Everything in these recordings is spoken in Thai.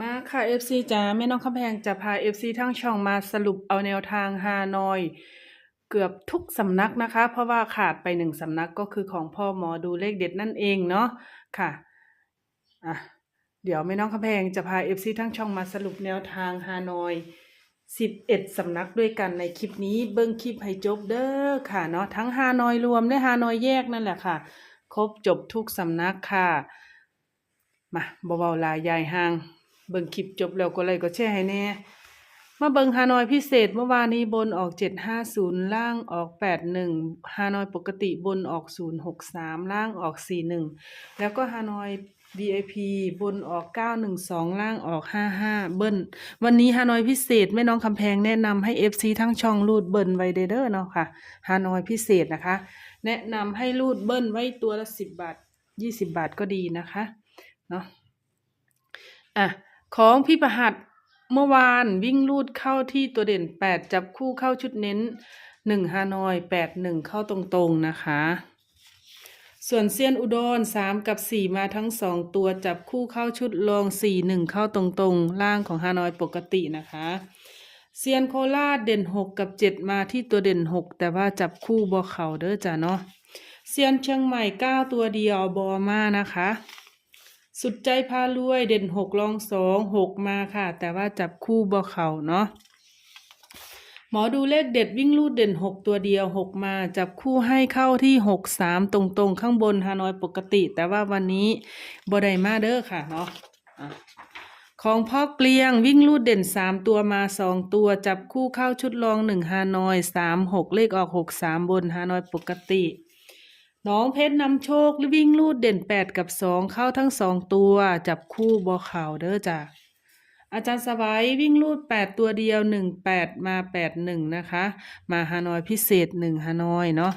มาค่ะ FC จ้าแม่น้องคำแพงจะพา FC ทั้งช่องมาสรุปเอาแนวทางฮานอย เกือบทุกสำนักนะคะ เพราะว่าขาดไปหนึ่งสำนักก็คือของพ่อหมอดูเลขเด็ดนั่นเองเนาะค่ะอะ เดี๋ยวแม่น้องคำแพงจะพา FC ทั้งช่องมาสรุปแนวทางฮานอย11สำนักด้วยกันในคลิปนี้เบิ้งคลิปให้จบเด้อค่ะเนาะทั้งฮานอยรวมและฮานอยแยกนั่นแหละค่ะ ครบจบทุกสำนักค่ะ มาเบาๆลายยายห่าง เบิ่งคลิปจบแล้วก็เลยก็แชร์ให้แน่มาเบิ่งฮานอยพิเศษเมื่อวานนี้บนออก 750 ล่างออก 81 ฮานอยปกติบนออก 063 ล่างออก 41 แล้วก็ฮานอย VIP บนออก 912 ล่างออก 55 เบิ้ลวันนี้ฮานอยพิเศษแม่น้องคำแพงแนะนำให้ FC ทั้งช่องรูดเบิ้ลไว้เด้อเนาะค่ะฮานอยพิเศษนะคะ แนะนำให้รูดเบิ้ลไว้ตัวละ 10 บาท 20 บาทก็ดีนะคะเนาะอะ ของพี่ประหัดเมื่อวานวิ่งลูดเข้าที่ตัวเด่น 8 จับคู่เข้าชุดเน้น 1ฮานอย8 1 เข้าตรงๆนะคะ ส่วนเซียนอุดร 3 กับ 4 มาทั้ง 2 ตัวจับคู่เข้าชุดรอง 4 1 เข้าตรงๆ ล่างของฮานอยปกตินะคะเซียนโคราชเด่น 6 กับ 7 มาที่ตัวเด่น 6 แต่ว่าจับคู่บอเข่าเด้อจ้ะเนาะเซียนเชียงใหม่ 9 ตัวเดียวบอมานะคะ สุดใจพารวยเด่นหกลองสองหกมาค่ะ แต่ว่าจับคู่บ่เข่าเนาะหมอดูเลขเด็ดวิ่งลูดเด่นหกตัวเดียวหกมาจับคู่ให้เข้าที่หกสามตรงๆ ข้างบนฮานอยปกติ แต่ว่าวันนี้บ่ได้มาเด้อค่ะเนาะอะของพ่อเกลียงวิ่งลูดเด่นสามตัวมาสองตัวจับคู่เข้าชุดรองหนึ่งฮานอยสามหกเลขออกหกสามบนฮานอยปกติ น้องเพชรนำโชควิ่งลูดเด่นแปดกับสองเข้าทั้งสองตัว จับคู่บอข่าวเด้อจ้ะอาจารย์สบายวิ่งลูดแปดตัวเดียวหนึ่งแปดมาแปดหนึ่งนะคะ มาฮานอยพิเศษหนึ่งฮานอยเนาะ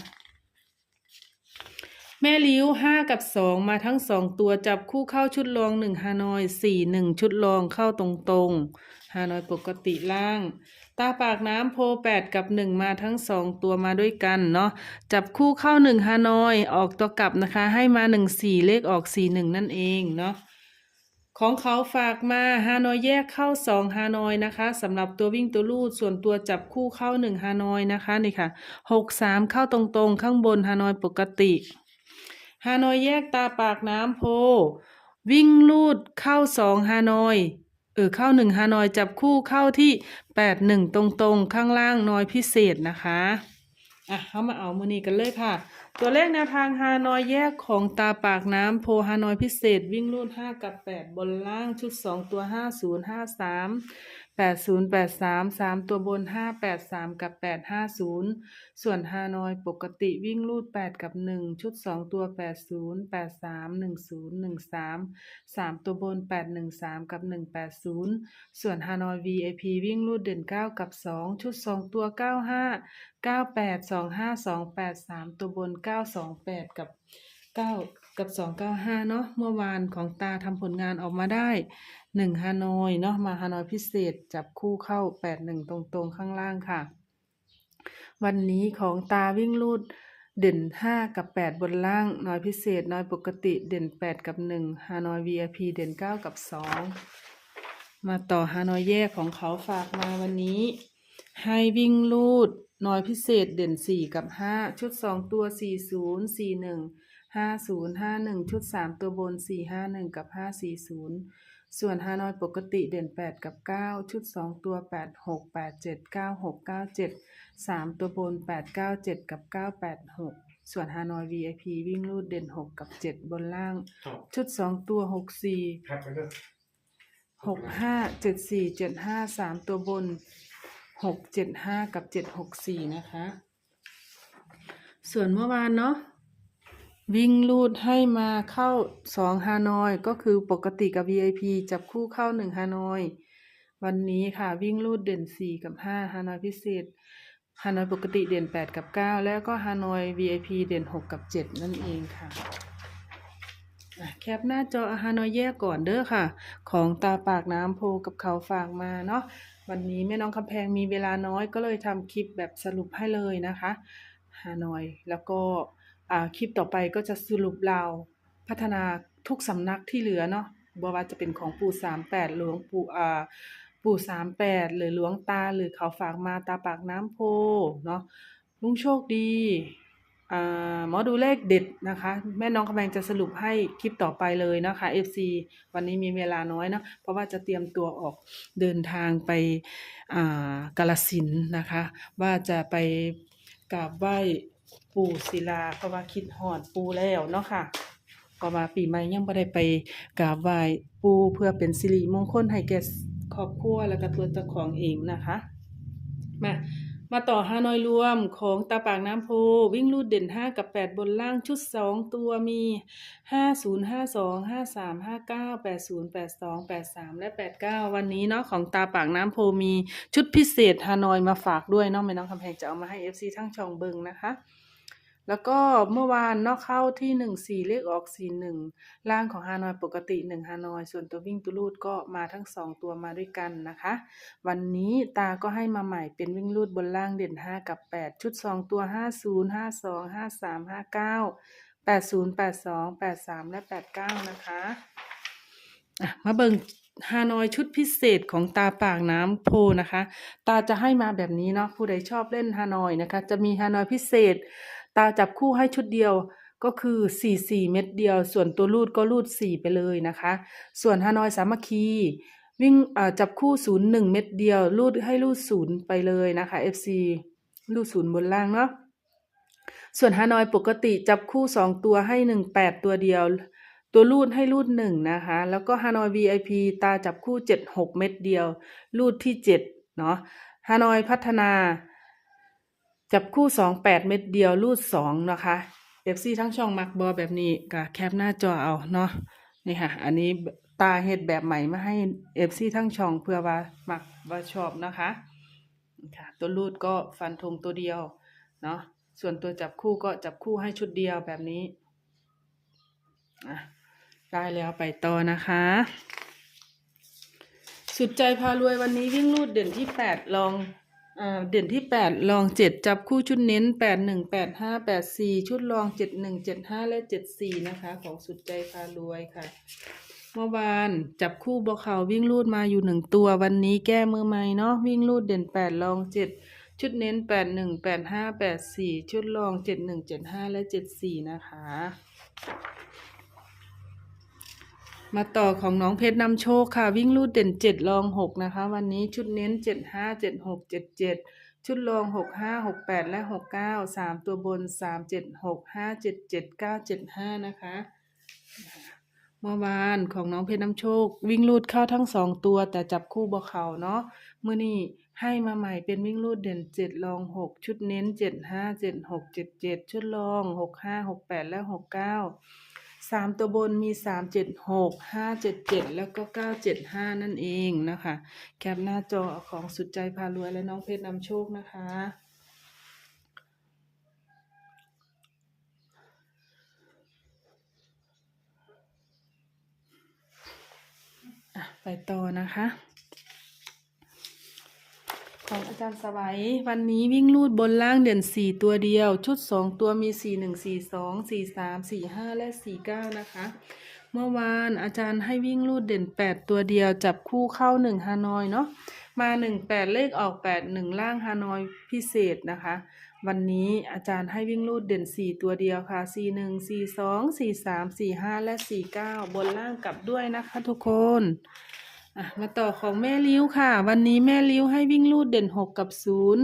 แม่ลิ้วห้ากับสองมาทั้งสองตัวจับคู่เข้าชุดรองหนึ่งฮานอยสี่หนึ่งชุดรองเข้าตรงๆฮานอยปกติล่าง ตาปากน้ำโพแปดกับหนึ่งมาทั้งสองตัวมาด้วยกันเนาะจับคู่เข้าหนึ่งฮานอย ออกตัวกลับนะคะ ให้มาหนึ่งสี่เลขออกสี่หนึ่งนั่นเองเนาะของเขาฝากมาฮานอยแยกเข้าสองฮานอยนะคะสำหรับตัววิ่งตัวลูดส่วนตัวจับคู่เข้าหนึ่งฮานอยนะคะนี่ค่ะหกสามเข้าตรงๆ ข้างบนฮานอยปกติฮานอยแยกตาปากน้ำโพ วิ่งลูดเข้าสองฮานอย เออเข้าหนึ่งฮานอยจับคู่เข้าที่แปดหนึ่งตรงๆ ข้างล่างน้อยพิเศษนะคะอะเข้ามาเอามือนี้กันเลยค่ะ ตัวเลขแนวทางฮานอยแยกของตาปากน้ำโพฮานอยพิเศษวิ่งรูดห้ากับแปดบนล่างชุดสองตัวห้าศูนย์ห้าสาม แปดศูนย์แปดสามสามตัวบนห้าแปดสามกับแปดห้าศูนย์ส่วนฮานอยปกติวิ่งรูดแปดกับหนึ่งชุดสองตัวแปดศูนย์แปดสามหนึ่งศูนย์หนึ่งสามสามตัวบนแปดหนึ่งสามกับหนึ่งแปดศูนย์ส่วนฮานอย VIP วิ่งรูดเด่นเก้ากับสองชุดสองตัวเก้าห้าเก้าแปดสองห้าสองแปดสามตัวบนเก้าสองแปดกับเก้า กับสองเก้าห้าเนาะเมื่อวานของตาทำผลงานออกมาได้หนึ่งฮานอยเนาะมาฮานอยพิเศษจับคู่เข้าแปดหนึ่งตรงๆ ข้างล่างค่ะ วันนี้ของตาวิ่งลูดเด่นห้ากับแปดบนล่างน้อยพิเศษน้อยปกติเด่นแปดกับหนึ่งฮานอย VIP เด่นเก้ากับสองมาต่อฮานอยแยกของเขาฝากมาวันนี้ ให้วิ่งลูดน้อยพิเศษเด่นสี่กับห้าชุดสองตัวสี่ศูนย์สี่ หนึ่งห้าศูนย์ห้าหนึ่งชุดสามตัวบนสี่ห้าหนึ่งกับห้าสี่ศูนย์ส่วนฮานอยปกติเด่นแปดกับเก้าชุดสองตัวแปดหกแปดเจ็ดเก้าหกเก้าเจ็ดสามตัวบนแปดเก้าเจ็ดกับเก้าแปดหกส่วนฮานอย VIP วิ่งลูดเด่นหกกับเจ็ดบนล่าง ครับชุดสองตัวหกสี่แพ็คไปด้วยหกห้าเจ็ดสี่เจ็ดห้าสามตัวบนหกเจ็ดห้ากับเจ็ดหกสี่นะคะ ส่วนเมื่อวานเนาะ วิ่งลูดให้มาเข้าสองฮานอยก็คือปกติกับ VIP จับคู่เข้าหนึ่งฮานอย วันนี้ค่ะวิ่งลูดเด่นสี่กับห้าฮานอยพิเศษฮานอยปกติเด่นแปดกับเก้าแล้วก็ฮานอย VIP เด่นหกกับเจ็ดนั่นเองค่ะแคปหน้าจออาหารนอยแยกก่อนเด้อค่ะ ของตาปากน้ำโพกับเขาฝากมาเนาะวันนี้แม่น้องคำแพงมีเวลาน้อยก็เลยทำคลิปแบบสรุปให้เลยนะคะฮานอยแล้วก็ คลิปต่อไปก็จะสรุปเราพัฒนาทุกสำนักที่เหลือเนาะบ่ว่าจะเป็นของปู่สามแปดหลวงปู่อ่าปู่สามแปดหรือหลวงตาหรือเขาฝากมาตาปากน้ำโพเนาะลุงโชคดีอ่าหมอดูเลขเด็ดนะคะ แม่น้องกำลังจะสรุปให้คลิปต่อไปเลยนะคะ FC วันนี้มีเวลาน้อยเนาะเพราะว่าจะเตรียมตัวออกเดินทางไปอ่ากาลสินนะคะ ว่าจะไปกราบไหว้ ปูศิลาเพราะว่าคิดฮอดปูแล้วเนาะค่ะ ก็ว่าปีใหม่ยังบ่ได้ไปกราบไหว้ปูเพื่อเป็นสิริมงคลให้แก่ครอบครัวแล้วก็ตัวเจ้าของเองนะคะ มามาต่อฮานอยรวมของตาปากน้ำโพ วิ่งลูดเด่น 5 กับ 8 บนล่างชุด 2 ตัวมี 50 52 53 59 80 82 83 และ 89 วันนี้เนาะของตาปากน้ำโพมีชุดพิเศษฮานอยมาฝากด้วยเนาะแม่น้องคำแพงจะเอามาให้ FC ทั้งช่องเบิงนะคะ แล้วก็เมื่อวานนอกเข้าที่หนึ่งสี่เลขออกสี่หนึ่งล่างของฮานอยปกติหนึ่งฮานอย ส่วนตัววิ่งตุลูดก็มาทั้งสองตัวมาด้วยกันนะคะ วันนี้ตาก็ให้มาใหม่เป็นวิ่งลูดบนล่างเด่นห้ากับแปดชุดสองตัวห้าศูนย์ห้าสองห้าสามห้าเก้าแปดศูนย์แปดสองแปดสามและแปดเก้านะคะอะมาเบิ่งฮานอยชุดพิเศษของตาปากน้ำโพนะคะ ตาจะให้มาแบบนี้เนาะผู้ใดชอบเล่นฮานอยนะคะ จะมีฮานอยพิเศษ ตาจับคู่ให้ชุดเดียวก็คือ 4 4 เม็ดเดียว ส่วนตัวรูดก็รูด 4 ไปเลยนะคะ ส่วนฮานอยสามัคคี วิ่งจับคู่ 0 1 เม็ดเดียว รูดให้รูด 0 ไปเลยนะคะ FC รูด 0 บนล่างเนาะ ส่วนฮานอยปกติจับคู่ 2 ตัวให้ 1 8 ตัวเดียว ตัวรูดให้รูด 1 นะคะ แล้วก็ฮานอย VIP ตาจับคู่ 7 6 เม็ดเดียว รูดที่ 7 เนาะฮานอยพัฒนา จับคู่สองแปดเม็ดเดียวรูดสองนะคะเอฟซีทั้งช่องมักบอแบบนี้ก็แคปหน้าจอเอาเนาะนี่ค่ะ อันนี้ตาเฮ็ดแบบใหม่มาให้เอฟซีทั้งช่องเพื่อว่ามักว่าชอบนะคะค่ะตัวรูดก็ฟันธงตัวเดียวเนาะส่วนตัวจับคู่ก็จับคู่ให้ชุดเดียวแบบนี้อะได้แล้วไปต่อนะคะ สุดใจพารวยวันนี้วิ่งรูดเด่นที่แปดลอง เด่นที่แปดลองเจ็ดจับคู่ชุดเน้นแปดหนึ่งแปดห้าแปดสี่ชุดลองเจ็ดหนึ่งเจ็ดห้าและเจ็ดสี่นะคะ ของสุดใจพารวยค่ะ เมื่อวานจับคู่บอเขาวิ่งรูดมาอยู่หนึ่งตัววันนี้แก้มือใหม่เนาะวิ่งรูดเด่นแปดลองเจ็ดชุดเน้นแปดหนึ่งแปดห้าแปดสี่ชุดลองเจ็ดหนึ่งเจ็ดห้าและเจ็ดสี่นะคะ มาต่อของน้องเพชรนำโชคค่ะ วิ่งลูดเด่นเจ็ดรองหกนะคะ วันนี้ชุดเน้นเจ็ดห้าเจ็ดหกเจ็ดเจ็ดชุดรองหกห้าหกแปดและหกเก้าสามตัวบนสามเจ็ดหกห้าเจ็ดเจ็ดเก้าเจ็ดห้านะคะเมื่อวานของน้องเพชรน้ำโชค วิ่งลูดเข้าทั้งสองตัวแต่จับคู่บ่เขาเนาะเมื่อนี้ให้มาใหม่เป็นวิ่งลูดเด่นเจ็ดรองหกชุดเน้นเจ็ดห้าเจ็ดหกเจ็ดเจ็ดชุดรองหกห้าหกแปดและหกเก้า สามตัวบนมีสามเจ็ดหกห้าเจ็ดเจ็ดแล้วก็เก้าเจ็ดห้านั่นเองนะคะ แคปหน้าจอของสุดใจพารวยและน้องเพชรนำโชคนะคะอะไปต่อนะคะ ของอาจารย์สวัยวันนี้วิ่งลูดบนล่างเด่นสี่ตัวเดียว ชุดสองตัวมีสี่หนึ่งสี่สองสี่สามสี่ห้าและสี่เก้านะคะ เมื่อวานอาจารย์ให้วิ่งลูดเด่นแปดตัวเดียวจับคู่เข้าหนึ่งฮานอยเนาะมาหนึ่งแปดเลขออกแปดหนึ่งล่างฮานอยพิเศษนะคะ วันนี้อาจารย์ให้วิ่งลูดเด่นสี่ตัวเดียวค่ะสี่หนึ่งสี่สองสี่สามสี่ห้าและสี่เก้าบนล่างกลับด้วยนะคะทุกคน อะมาต่อของแม่ลิ้วค่ะ วันนี้แม่ลิ้วให้วิ่งลูดเด่นหกกับศูนย์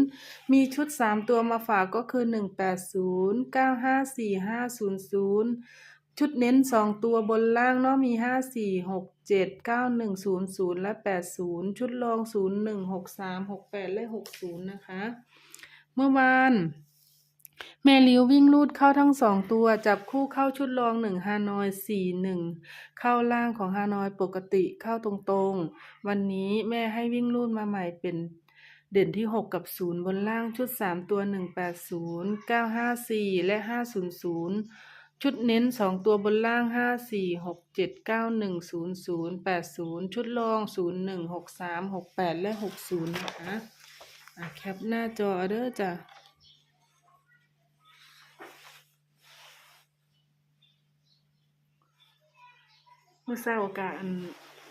มีชุดสามตัวมาฝากก็คือหนึ่งแปดศูนย์เก้าห้าสี่ห้าศูนย์ศูนย์ชุดเน้นสองตัวบนล่างเนาะมีห้าสี่หกเจ็ดเก้าหนึ่งศูนย์ศูนย์และแปดศูนย์ชุดรองศูนย์หนึ่งหกสามหกแปดและหกศูนย์นะคะ เมื่อวาน แม่ลิ้ววิ่งลูดเข้าทั้งสองตัว จับคู่เข้าชุดรองหนึ่งฮานอยสี่หนึ่งเข้าล่างของฮานอยปกติเข้าตรงๆ วันนี้แม่ให้วิ่งลูดมาใหม่เป็นเด่นที่หกกับศูนย์บนล่างชุดสามตัวหนึ่งแปดศูนย์เก้าห้าสี่และห้าศูนย์ศูนย์ชุดเน้นสองตัวบนล่างห้าสี่หกเจ็ดเก้าหนึ่งศูนย์ศูนย์แปดศูนย์ชุดรองศูนย์หนึ่งหกสามหกแปดและหกศูนย์นะคะอะแคปหน้าจอเด้อจ้ะ มื่อเช้ากะอัน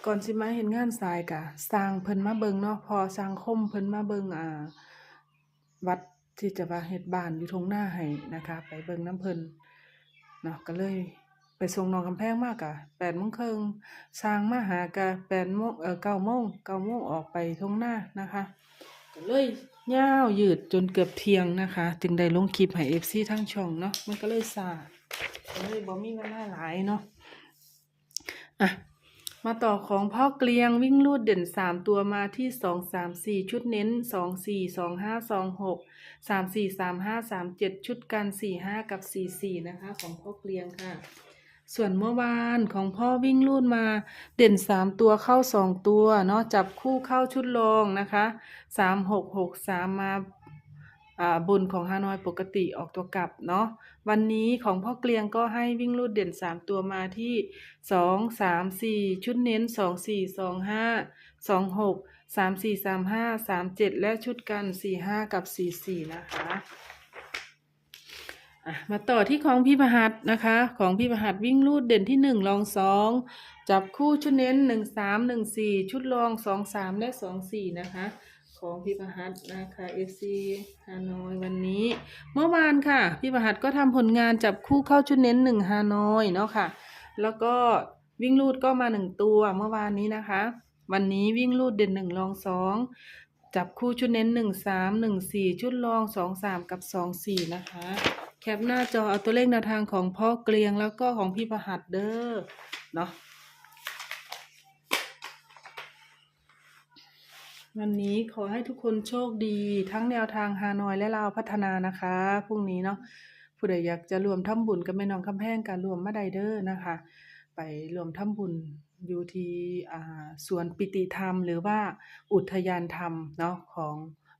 ก่อนสิมาเฮ็ดงานสายกะสร้างเพิ่นมาเบิงเนาะพอสร้างคมเพิ่นมาเบิงอ่า วัดที่จะว่าเฮ็ดบ้านอยู่ทงหน้าให้นะคะ ไปเบิงน้ำเพิ่นเนาะก็เลยไปส่งน้องกำแพงมากะ8:30นสร้างมาหากะ8โมงเอ่อ9โมง9โมงออกไปทงหน้านะคะก็เลยยาวยืดจนเกือบเที่ยงนะคะ จึงได้ลงคลิปให้ FC ทั้งช่องเนาะมันก็เลยซาก็เลยบ่มีเวลาหลายเนาะ อะ มาต่อของพ่อเกลียงวิ่งลูดเด่นสามตัวมาที่สองสามสี่ชุดเน้นสองสี่สองห้าสองหกสามสี่สามห้าสามเจ็ดชุดกันสี่ห้ากับสี่สี่นะคะ ของพ่อเกลียงค่ะ ส่วนเมื่อวานของพ่อวิ่งลูดมาเด่นสามตัวเข้าสองตัวเนาะจับคู่เข้าชุดรองนะคะสามหกหกสามมา บนของฮานอยปกติออกตัวกลับเนาะวันนี้ของพ่อเกลียงก็ให้วิ่งลูดเด่นสามตัวมาที่สองสามสี่ชุดเน้นสองสี่สองห้าสองหกสามสี่สามห้าสามเจ็ดและชุดกันสี่ห้ากับสี่สี่นะคะมาต่อที่ของพี่ประหัดนะคะ ของพี่ประหัดวิ่งลูดเด่นที่หนึ่งรองสองจับคู่ชุดเน้นหนึ่งสามหนึ่งสี่ชุดรองสองสามและสองสี่นะคะ ของพี่ประหัดนะคะ FC ฮานอยวันนี้ เมื่อวานค่ะ พี่ประหัดก็ทำผลงานจับคู่เข้าชุดเน้นหนึ่งฮานอยเนาะค่ะ แล้วก็วิ่งลูดก็มาหนึ่งตัวเมื่อวานนี้นะคะ วันนี้วิ่งลูดเด่นหนึ่งรองสองจับคู่ชุดเน้นหนึ่งสามหนึ่งสี่ชุดรองสองสามกับสองสี่นะคะ แคปหน้าจอเอาตัวเลขแนวทางของพ่อเกลียงแล้วก็ของพี่ประหัดเด้อเนาะ วันนี้ขอให้ทุกคนโชคดี ทั้งแนวทางฮานอยและลาวพัฒนานะคะพรุ่งนี้เนาะผู้ใดอยากจะรวมทำบุญกับแม่น้องคำแพงการรวมมาไดเดอร์นะคะ ไปรวมทำบุญอยู่ที่อ่าสวนปิติธรรม หรือว่าอุทยานธรรมเนาะของ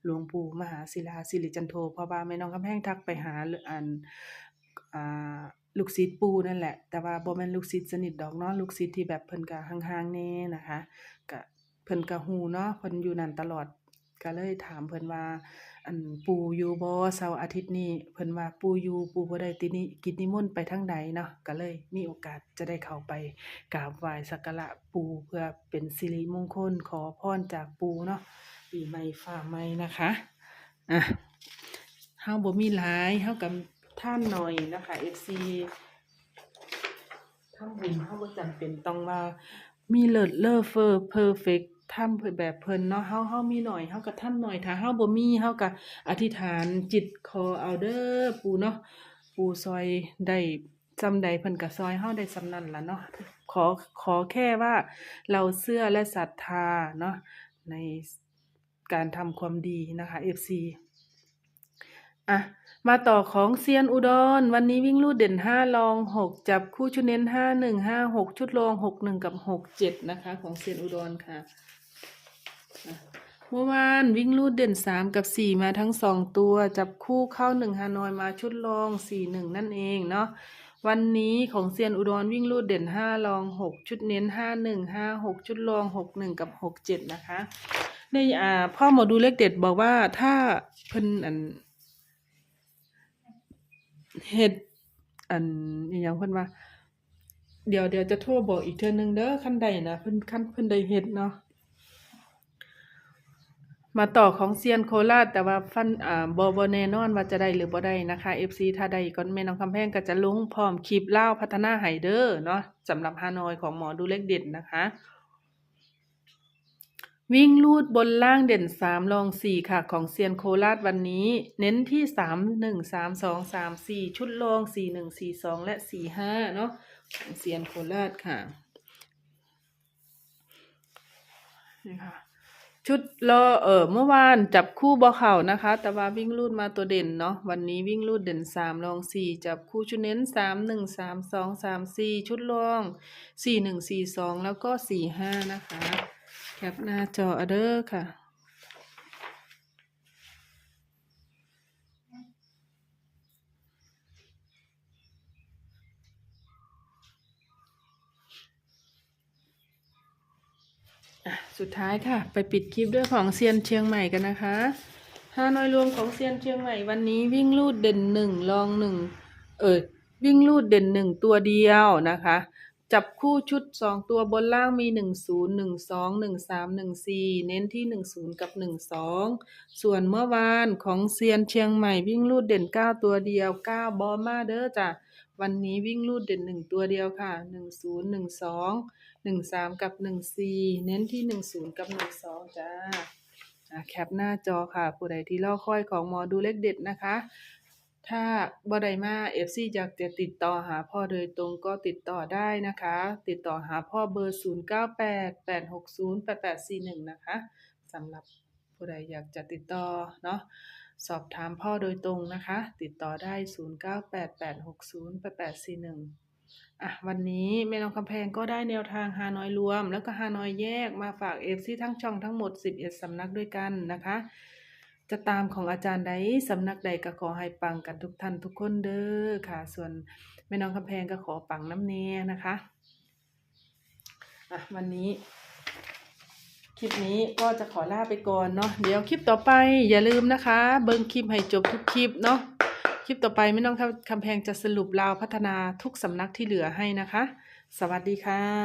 หลวงปู่มหาศิลาสิริจันโทเพราะว่าแม่น้องคำแพงทักไปหาอันอ่าลูกศิษย์ปู่นั่นแหละ แต่ว่าบ่แม่นลูกศิษย์สนิทดอกเนาะลูกศิษย์ที่แบบเพิ่นก็ห่างๆแน่นะคะก็ พิ่นก็ฮู้เนาะเพิ่นอยู่นั่นตลอดก็เลยถามเพิ่นว่า อันปู่อยู่บ่เสาร์อาทิตย์นี้เพิ่นว่าปู่อยู่ปู่บ่ได้ตินิกิจนิมนต์ไปทางใดเนาะก็เลยมีโอกาสจะได้เข้าไปกราบไหว้สักการะปู่เพื่อเป็นสิริมงคลขอพรจากปู่เนาะปีใหม่ฟ้าใหม่นะคะอะเฮาบ่มีหลายเฮากับท่านหน่อยนะคะ FC ทำบุญเฮาบ่จำเป็นต้องว่ามีเลิศเลอเฟอร์เพอร์เฟก ทำเพื่อแบบเพิ่นเนาะเฮาเฮามีหน่อยเฮาก็ทำหน่อยถ้าเฮาบ่มีเฮาก็อธิษฐานจิตขอเอาเด้อปู่เนาะปู่ซอยได้จำใดเพิ่นก็ซอยเฮาได้สำนั้นล่ะเนาะขอขอแค่ว่าเราเชื่อและศรัทธาเนาะในการทำความดีนะคะ FC อะมาต่อของเซียนอุดร วันนี้วิ่งลูดเด่นห้ารองหกจับคู่ชุดเน้นห้าหนึ่งห้าหกชุดรองหกหนึ่งกับหกเจ็ดนะคะ ของเซียนอุดรค่ะ เมื่อวานวิ่งลูดเด่นสามกับสี่มาทั้งสองตัว จับคู่เข้าหนึ่งฮานอยมาชุดรองสี่หนึ่งนั่นเองเนาะวันนี้ของเซียนอุดรวิ่งลูดเด่นห้ารองหกชุดเน้นห้าหนึ่งห้าหกชุดรองหกหนึ่งกับหกเจ็ดนะคะในอ่าพ่อหมอดูเลขเด็ดบอกว่าถ้าเพิ่นอันเฮ็ดอันอหยังเพิ่นว่า เดี๋ยวเดี๋ยวจะโทรบอกอีกเทื่อนึงเด้อคันใดนะเพิ่นคันเพิ่นได้เฮ็ดเนาะ มาต่อของเซียนโคราชแต่ว่าฟันอ่าบ่บ่แน่นอนว่าจะได้หรือบ่ได้นะคะ FC ถ้าได้ก็แม่น้องคำแพงก็จะลงพร้อมคลิปเล่าพัฒนาให้เด้อเนาะสำหรับฮานอยของหมอดูเลขเด็ดนะคะ วิ่งลูดบนล่างเด่นสามรองสี่ค่ะ ของเซียนโคราชวันนี้ เน้นที่สามหนึ่งสามสองสามสี่ชุดรองสี่หนึ่งสี่สองและสี่ห้าเนาะของเซียนโคราชค่ะนี่ค่ะ ชุดรอเออเมื่อวานจับคู่บอเข่านะคะ แต่ว่าวิ่งรูดมาตัวเด่นเนาะวันนี้วิ่งรูดเด่นสามรองสี่จับคู่ชุดเน้นสามหนึ่งสามสองสามสี่ชุดรองสี่หนึ่งสี่สองแล้วก็สี่ห้านะคะ แคปหน้าจออเดอร์ค่ะ สุดท้ายค่ะ ไปปิดคลิปด้วยของเซียนเชียงใหม่กันนะคะฮานอยรวมของเซียนเชียงใหม่วันนี้วิ่งลูดเด่นหนึ่งรองหนึ่งเออวิ่งลูดเด่นหนึ่งตัวเดียวนะคะ จับคู่ชุดสองตัวบนล่างมีหนึ่งศูนย์หนึ่งสองหนึ่งสามหนึ่งสี่เน้นที่หนึ่งศูนย์กับหนึ่งสองส่วนเมื่อวานของเซียนเชียงใหม่วิ่งลูดเด่นเก้าตัวเดียวเก้าบอมาเด้อจ้ะ วันนี้วิ่งลูดเด่นหนึ่งตัวเดียวค่ะหนึ่งศูนย์หนึ่งสองหนึ่งสามกับหนึ่งสี่เน้นที่หนึ่งศูนย์กับหนึ่งสองจ้าอะแคปหน้าจอค่ะ ผู้ใดที่เล่าค่อยของหมอดูเลขเด็ดนะคะ ถ้าบ่ได้มา FC อยากจะติดต่อหาพ่อโดยตรงก็ติดต่อได้นะคะ ติดต่อหาพ่อเบอร์ 0988608841 นะคะสำหรับผู้ใดอยากจะติดต่อเนาะ สอบถามพ่อโดยตรงนะคะ ติดต่อได้ 0988608841 อะ วันนี้แม่น้องคำแพงก็ได้แนวทางฮานอยรวม แล้วก็ฮานอยแยกมาฝากเอฟซีทั้งช่องทั้งหมด 11 สำนักด้วยกันนะคะ จะตามของอาจารย์ใดสำนักใดก็ขอให้ปังกันทุกท่านทุกคนเด้อค่ะ ส่วนแม่น้องคำแพงก็ขอปังน้ำเนียนะคะอะวันนี้ คลิปนี้ก็จะขอลาไปก่อนเนาะเดี๋ยวคลิปต่อไปอย่าลืมนะคะ เบิ้งคลิปให้จบทุกคลิปเนาะคลิปต่อไปไม่ต้องคำแพงจะสรุปราวพัฒนาทุกสำนักที่เหลือให้นะคะ สวัสดีค่ะ